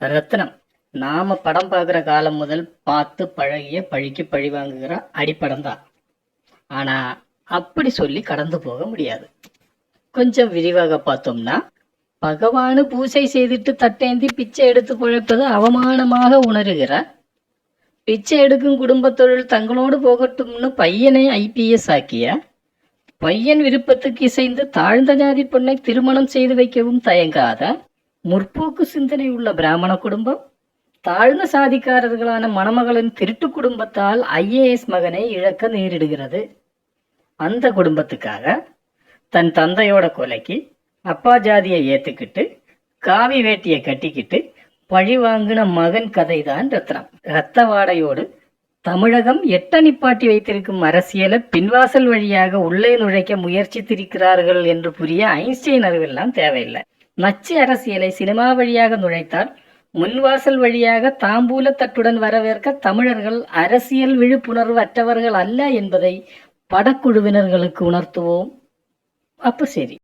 ரத்னம் நாம படம் பார்க்குற காலம் முதல் பார்த்து பழகிய பழிக்கு பழி வாங்குகிற அடிப்படம் தான். ஆனா அப்படி சொல்லி கடந்து போக முடியாது. கொஞ்சம் விரிவாக பார்த்தோம்னா பகவானு பூஜை செய்துட்டு தட்டேந்தி பிச்சை எடுத்து பிழைப்பது அவமானமாக உணர்கிற பிச்சை எடுக்கும் குடும்பத்தொழில் தங்களோடு போகட்டும்னு பையனை ஐபிஎஸ் ஆக்கிய பையன் விருப்பத்துக்கு இசைந்து தாழ்ந்த ஜாதி பொண்ணை திருமணம் செய்து வைக்கவும் தயங்காத முற்போக்கு சிந்தனை உள்ள பிராமண குடும்பம் தாழ்ந்த சாதிக்காரர்களான மணமகளின் திருட்டு குடும்பத்தால் ஐஏஎஸ் மகனை இழக்க நேரிடுகிறது. அந்த குடும்பத்துக்காக தன் தந்தையோட கொலைக்கு அப்பா ஜாதியை ஏத்துக்கிட்டு காவி வேட்டியை கட்டிக்கிட்டு பழி வாங்கின மகன் கதை தான் ரத்னம். ரத்த வாடையோடு தமிழகம் எட்ட நிப்பாட்டி வைத்திருக்கும் அரசியலை பின்வாசல் வழியாக உள்ளே நுழைக்க முயற்சித்திருக்கிறார்கள் என்று புரிய ஐன்ஸ்டைன் அறிவெல்லாம் தேவையில்லை. நச்சு அரசியலை சினிமா வழியாக நுழைத்தால் முன்வாசல் வழியாக தாம்பூல தட்டுடன் வரவேற்க தமிழர்கள் அரசியல் விழிப்புணர்வு அற்றவர்கள் அல்ல என்பதை படக்குழுவினர்களுக்கு உணர்த்துவோம். அப்ப சரி.